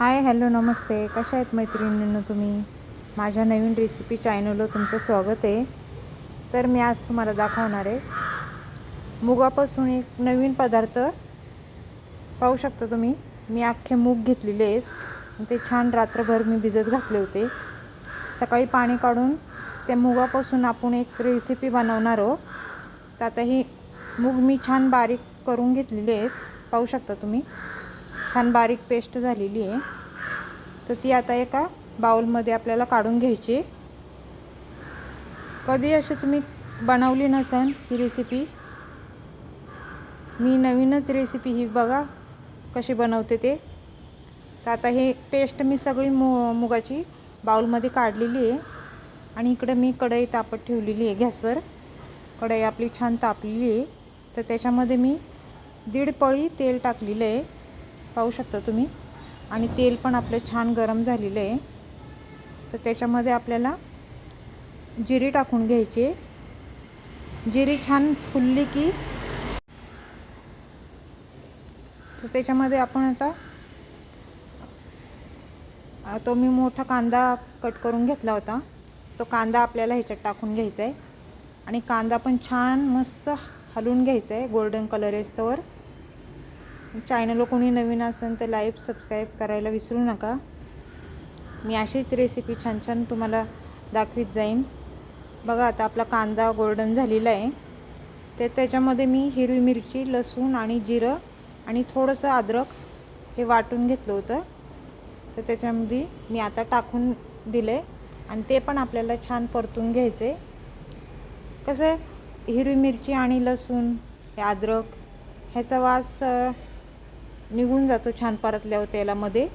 Hi hello नमस्ते. कशा आहेत मैत्रिणींनो तुम्ही? माझ्या नवीन रेसिपी चॅनलवर तुमचं स्वागत आहे. तर मी आज तुम्हाला दाखवणार आहे. मुगापासून एक नवीन पदार्थ पाहू शकता तुम्ही. मी अख्खे मूग घेतलेले आहेत. ते छान रात्रभर मी भिजत घातले होते. सकाळी पाणी काढून त्या मुगापासून आपण एक रेसिपी बनवणार आहोत. तर आता ही मूग मी छान बारीक करून घेतलेले आहेत. पाहू शकता तुम्ही. छान बारीक पेस्ट झालेली आहे. तर ती आता एका बाउलमध्ये आपल्याला काढून घ्यायची. कधी अशी तुम्ही बनवली नसेल ही रेसिपी मी नवीनच रेसिपी ही बघा कशी बनवते ते. तर आता हे पेस्ट मी सगळी मु मुगाची बाउलमध्ये काढलेली आहे. आणि इकडं मी कढई तापत ठेवलेली आहे गॅसवर. कढई आपली छान तापलेली आहे. तर त्याच्यामध्ये मी दीड पळी तेल टाकलेलं आहे. पाहू शकता तुम्ही. आणि तेल पण आपलं छान गरम झालेलं आहे. तर त्याच्यामध्ये आपल्याला जिरी टाकून घ्यायची. आहे जिरी छान फुलली की तर त्याच्यामध्ये आपण आता तो मी मोठा कांदा कट करून घेतला होता. तो कांदा आपल्याला ह्याच्यात टाकून घ्यायचा आहे. आणि कांदा पण छान मस्त हलवून घ्यायचा आहे. गोल्डन कलर येस्तवर चॅनलवर कोणी नवीन असेल तर लाईव्ह सबस्क्राईब करायला विसरू नका. मी अशीच रेसिपी छान छान तुम्हाला दाखवीत जाईन. बघा आता आपला कांदा गोल्डन झालेला आहे. ते त्याच्यामध्ये मी हिरवी मिरची लसूण आणि जिरं आणि थोडंसं अद्रक हे वाटून घेतलं होतं. तर त्याच्यामध्ये मी आता टाकून दिले आणि ते पण आपल्याला छान परतून घ्यायचे. कसं आहे? हिरवी मिरची आणि लसूण हे अद्रक ह्याचा वास निघून जातो छान परतल्यावर तेलामध्ये.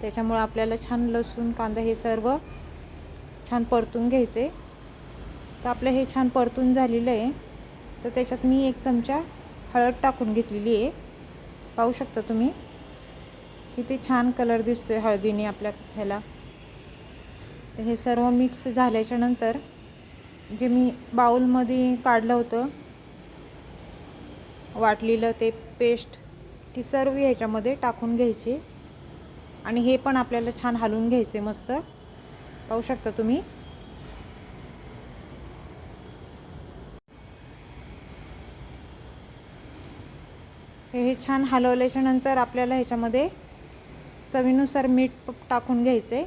त्याच्यामुळं आपल्याला छान लसूण कांदा हे सर्व छान परतून घ्यायचे. तर आपलं हे छान परतून झालेलं आहे. तर त्याच्यात मी एक चमचा हळद टाकून घेतलेली आहे. पाहू शकता तुम्ही? किती छान कलर दिसतोय हळदीने आपल्या ह्याला. तर हे सर्व मिक्स झाल्याच्यानंतर जे मी बाउलमध्ये काढलं होतं वाटलेलं ते पेस्ट ती सर्व ह्याच्यामध्ये टाकून घ्यायची. आणि हे पण आपल्याला छान हलवून घ्यायचे मस्त. पाहू शकता तुम्ही. हे छान हलवल्याच्या नंतर आपल्याला ह्याच्यामध्ये चवीनुसार मीठ टाकून घ्यायचे.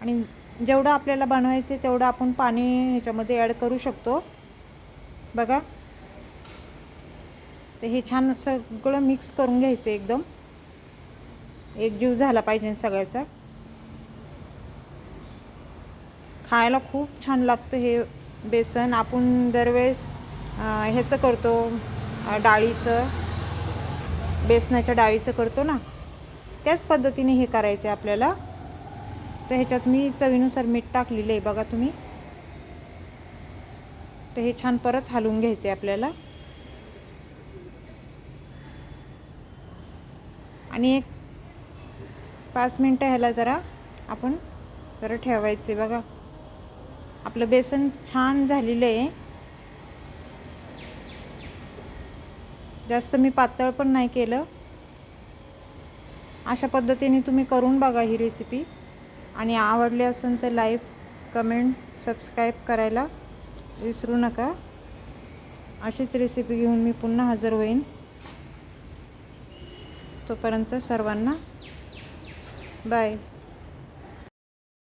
आणि जेवढं आपल्याला बनवायचं आहे तेवढं आपण पाणी ह्याच्यामध्ये ॲड करू शकतो. बघा. तर हे छान सगळं मिक्स करून घ्यायचं एकदम. एक जीव झाला पाहिजे सगळ्याचा. खायला खूप छान लागतं हे बेसन. आपण दरवेळेस ह्याचं करतो डाळीचं बेसनाच्या डाळीचं करतो ना. त्याच पद्धतीने हे करायचं आहे आपल्याला. तर ह्याच्यात मी चवीनुसार मीठ टाकलेलं आहे बघा तुम्ही. तर हे छान परत हलवून घ्यायचे आहे आपल्याला. आणि एक पाच मिनटं ह्याला जरा आपण जरा ठेवायचे. बघा आपलं बेसन छान झालेलं आहे. जास्त मी पातळ पण नाही केलं. अशा पद्धतीने तुम्ही करून बघा ही रेसिपी आणि आवडली असेल तर लाईक कमेंट सबस्क्राईब करायला विसरू नका. अशीच रेसिपी घेऊन मी पुन्हा हजर होईन. तोपर्यंत सर्वांना बाय